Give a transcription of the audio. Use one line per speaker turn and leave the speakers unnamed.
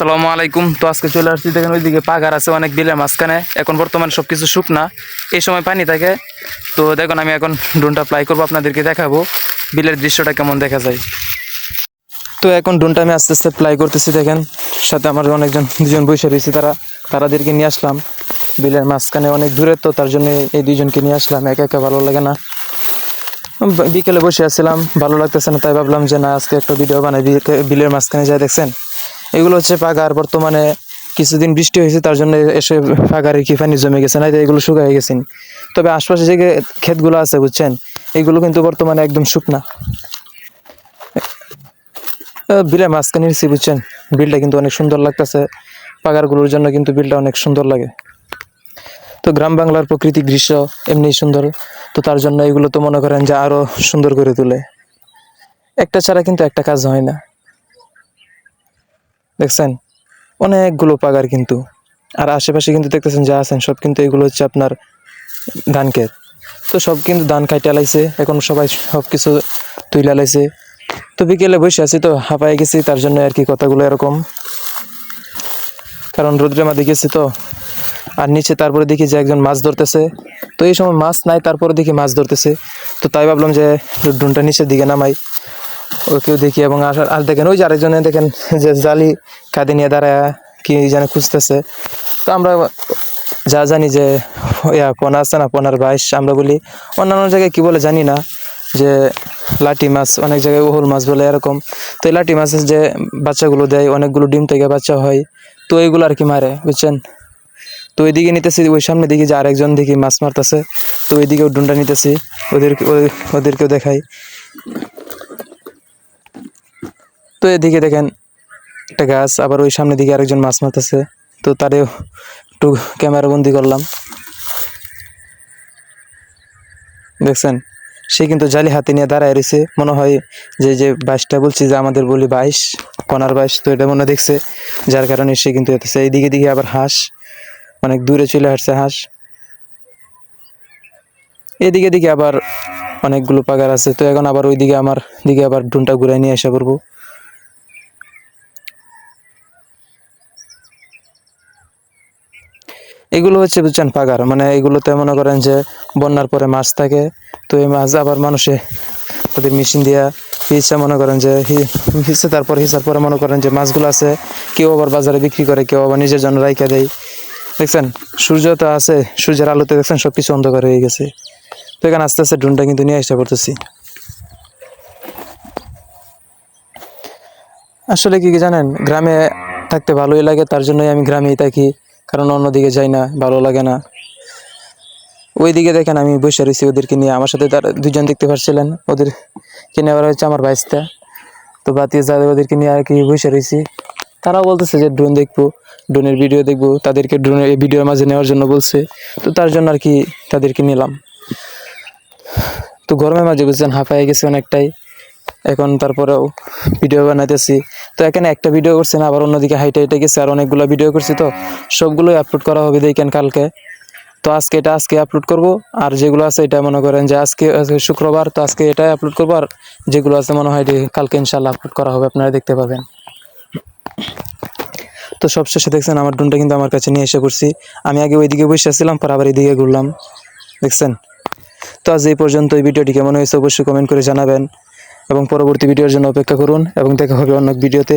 আসসালামু আলাইকুম। তো আজকে চলে আসছি, দেখেন ওইদিকে পাগার আছে, অনেক বিলের মাঝখানে। এখন বর্তমানে সব কিছু শুকনা, এই সময় পানি থাকে। তো দেখুন, আমি এখন ড্রোনটা প্লাই করব, আপনাদেরকে দেখাবো বিলের দৃশ্যটা কেমন দেখা যায়। তো এখন ড্রোনটা আমি আস্তে আস্তে প্লাই করতেছি, দেখেন। সাথে আমার অনেকজন, দুজন বসে রয়েছে তারা। তারাদেরকে নিয়ে আসলাম। বিলের মাঝখানে অনেক দূরে, তো তার জন্য এই দুইজনকে নিয়ে আসলাম। একা একা ভালো লাগে না। বিকেলে বসে আসছিলাম ভালো লাগতেছে না, তাই ভাবলাম যে না, আজকে একটা ভিডিও বানাই, বিলের মাঝখানে যাই দেখছেন? এগুলো হচ্ছে পাগার বর্তমানে কিছুদিন বৃষ্টি হয়েছে, তার জন্য এসে পাগারে কি পানি জমে গেছে না এগুলো শুকায় গেছেন তবে আশপাশে যে ক্ষেতগুলো আছে, বুঝছেন, এগুলো কিন্তু বর্তমানে একদম শুকনা। বিলের মাঝখানে নিচ্ছি বুঝছেন, বিলটা কিন্তু অনেক সুন্দর লাগতেছে। পাগারগুলোর জন্য কিন্তু বিলটা অনেক সুন্দর লাগে। তো গ্রাম বাংলার প্রকৃতি দৃশ্য এমনি সুন্দর। তো তার জন্য এগুলো তো মনে করেন যে আরও সুন্দর করে তোলে। একটা ছাড়া কিন্তু একটা কাজ হয় না। দেখছেন? অনেকগুলো পাগার কিন্তু। আর আশেপাশে কিন্তু দেখতেছেন যা আছেন, সব কিন্তু এগুলো হচ্ছে আপনার ধান ক্ষেত। তো সব কিন্তু ধান খাইতে লাইছে এখন সবাই সব কিছু তুইলা লাইছে। তো বিকেলে বসে আছি, তো হাঁপাই গেছি, তার জন্য আর কি কথাগুলো এরকম। কারণ রোদ্রে মাঝে গেছি তো, আর নিচে তারপরে দেখি যে একজন মাছ ধরতেছে। তো এই সময় মাছ নাই, তারপরে দেখি মাছ ধরতেছে। তো তাই ভাবলাম যে ড্রোনটা নিচের দিকে নামাই। ওকেও দেখি এবং আর দেখেন ওই যে আরেকজনে দেখেন যে জালি কাঁদে নিয়ে দাঁড়ায় কি যেন খুঁজতেছে। তো আমরা যা জানি যে ইয়া, পোনা আছে না, পোনার বাইশ আমরা বলি। অন্যান্য জায়গায় কি বলে জানি না, যে লাঠি মাছ, অনেক জায়গায় ওহুল মাছ বলে এরকম। তো এই লাঠি মাছের যে বাচ্চাগুলো দেয়, অনেকগুলো ডিম থেকে বাচ্চা হয়, তো এইগুলো আর কি মারে, বুঝছেন? তো ওইদিকে নিতেছি, ওই সামনে দিকে যে আরেকজন দেখি মাছ মারতেছে, তো ওইদিকেও ডুন্ডা নিতেছি ওদেরকে ওদেরকেও দেখাই। তো এদিকে দেখেন একটা গাছ, আবার ওই সামনের দিকে আরেকজন মাছ মারতেছে। তো তারেও একটু ক্যামেরা বন্দি করলাম। দেখছেন? সে কিন্তু জালি হাতে নিয়ে দাঁড়ায় রয়েছে। মনে হয় যে যে বাইশটা বলছি যে আমাদের বলি বাইশ কনার বাইশ, তো এটা মনে দেখছে। যার কারণে সে কিন্তু এতেছে। এইদিকে দিকে আবার হাঁস, অনেক দূরে চলে আসছে হাঁস। এদিকে দিকে আবার অনেকগুলো পাগার আছে। তো এখন আবার ওইদিকে আমার দিকে আবার ড্রোনটা ঘুরাই নিয়ে আসা করব। এগুলো হচ্ছে বুঝছেন পাগার। মানে এগুলোতে মনে করেন যে বন্যার পরে মাছ থাকে, তো এই মাছ আবার মানুষে ওদের মেশিন দিয়া হিসা মনে করেন যে হিসে তারপর হিসার পরে মনে করেন যে মাছগুলো আছে, কেউ আবার বাজারে বিক্রি করে, কেউ আবার নিজের জন্য রাইখা দেয়। দেখছেন? সূর্য তো আছে, সূর্যের আলোতে দেখছেন সব কিছু অন্ধকার হয়ে গেছে। তো এখানে আস্তে আস্তে ড্রোনটা কিন্তু নিয়ে আসতে পারতেছি। আসলে কি কি জানেন? গ্রামে থাকতে ভালোই লাগে, তার জন্যই আমি গ্রামেই থাকি। কারণ অন্যদিকে যাই না, ভালো লাগে না। ওইদিকে দেখেন আমি বসে রয়েছি ওদেরকে নিয়ে। আমার সাথে তার দুজন দেখতে পাচ্ছিলেন ওদের কিনে আবার হচ্ছে আমার বাইসটা তো বাতিয়ে যাদের ওদেরকে নিয়ে আর কি বসে রয়েছি। তারাও বলতেছে যে, ড্রোন দেখব, ড্রোনের ভিডিও দেখব। তাদেরকে ড্রোনের ভিডিওর মাঝে নেওয়ার জন্য বলছে। তো তার জন্য আর কি তাদেরকে নিলাম। তো গরমের মাঝে বুঝছেন, হাঁপায়ে গেছে অনেকটাই। এখন তারপরেও ভিডিও বানাইতেছি। তো এখানে একটা ভিডিও করছি না আবার অন্যদিকে হাইটে হাইটে গেছে, আর অনেকগুলো ভিডিও করছি তো। সবগুলোই আপলোড করা হবে দেখেন কালকে। তো আজকে এটা আজকে আপলোড করব, আর যেগুলো আছে এটা মনে করেন যে আজকে শুক্রবার, তো আজকে এটাই আপলোড করব, আর যেগুলো আছে মনে হয় কালকে ইনশাল্লাহ আপলোড করা হবে, আপনারা দেখতে পাবেন। তো সবশেষে দেখছেন আমার ড্রোনটা কিন্তু আমার কাছে নিয়ে এসে করছি আমি আগে ওইদিকে বসে আসছিলাম পর আবার এইদিকে ঘুরলাম। দেখছেন? তো আজ এই পর্যন্ত এই ভিডিওটি কেমন হয়েছে অবশ্যই কমেন্ট করে জানাবেন। এবং পরবর্তী ভিডিওর জন্য অপেক্ষা করুন এবং দেখা হবে অন্য ভিডিওতে।